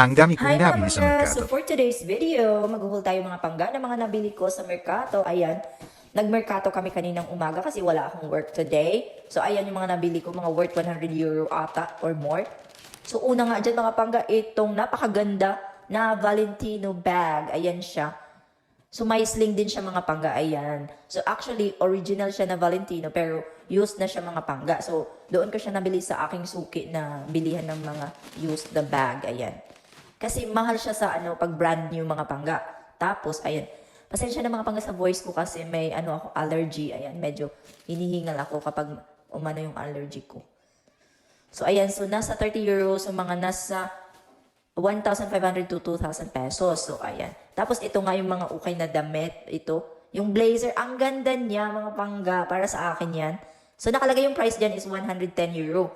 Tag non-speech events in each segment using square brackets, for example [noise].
Ang dami kong Hi mga nabili sa merkado. So for today's video, maghuhul tayo mga pangga na mga nabili ko sa merkato. Ayan, nagmerkato kami kaninang umaga kasi wala akong work today. So ayan yung mga nabili ko, mga worth 100 euro ata or more. So una nga dyan mga pangga, itong napakaganda na Valentino bag. Ayan siya. So may sling din siya mga pangga, ayan. So actually, original siya na Valentino pero used na siya mga pangga. So doon ko siya nabili sa aking suki na bilihan ng mga used na bag, ayan. Kasi mahal siya sa ano, pag brand new mga pangga. Tapos, ayan. Pasensya na mga pangga sa voice ko kasi may ano ako, allergy. Ayan, medyo hinihingal ako kapag umano yung allergy ko. So, ayan. So, nasa 30 euros. So, mga nasa 1,500 to 2,000 pesos. So, ayan. Tapos, ito nga yung mga ukay na damit. Ito. Yung blazer. Ang ganda niya, mga pangga. Para sa akin yan. So, nakalagay yung price dyan is 110 euro.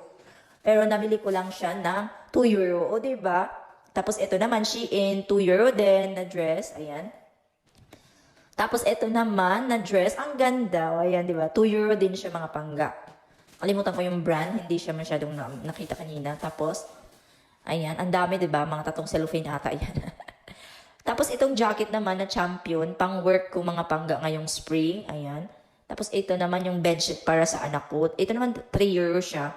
Pero nabili ko lang siya ng 2 euro. O, diba? Tapos ito naman, Shein, 2 euro din na dress. Ayan. Tapos ito naman na dress, ang ganda. O, ayan, di ba? 2 euro din siya mga pangga. Kalimutan ko yung brand, hindi siya masyadong na, nakita kanina. Tapos, ayan, ang dami, di ba? Mga tatong cellophane ata, ayan. [laughs] Tapos itong jacket naman na champion, pang work ko mga pangga ngayong spring, ayan. Tapos ito naman yung bedsheet para sa anak ko. Ito naman 3 euro siya.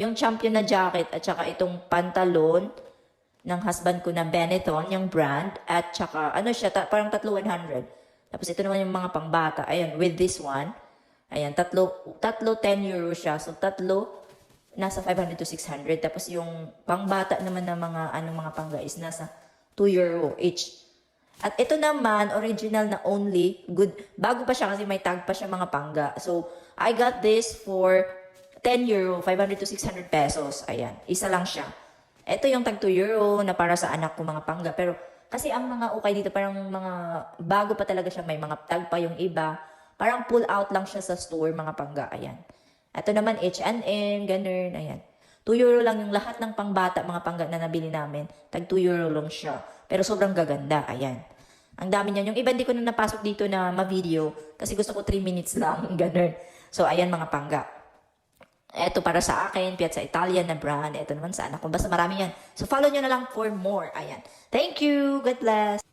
Yung champion na jacket at saka itong pantalon ng husband ko na Benetton, yung brand, at saka, ano siya, ta- parang tatlo 100. Tapos ito naman yung mga pangbata. Ayan, with this one, ayan, tatlo, tatlo 10 euro siya. So, tatlo, nasa 500 to 600. Tapos yung pangbata naman ng mga, anong mga pangga is nasa 2 euro each. At ito naman, original na only, good, bago pa siya kasi may tag pa siya mga pangga. So, I got this for 10 euro, 500 to 600 pesos. Ayan, isa lang siya. Ito yung tag 2 euro na para sa anak ko mga pangga. Pero kasi ang mga ukay dito parang mga bago pa talaga siya. May mga tag pa yung iba. Parang pull out lang siya sa store mga pangga. Ayan. Ito naman H&M, ganun. Ayan. 2 euro lang yung lahat ng pangbata mga pangga na nabili namin. Tag 2 euro lang siya. Pero sobrang gaganda. Ayan. Ang dami niyan. Yung iba hindi ko na napasok dito na ma-video kasi gusto ko 3 minutes lang. [laughs] Ganun. So, ayan mga pangga. Ito para sa akin, Piazza Italian na brand. Ito naman sa anak ko. Basta marami yan. So, follow nyo na lang for more. Ayan. Thank you. God bless.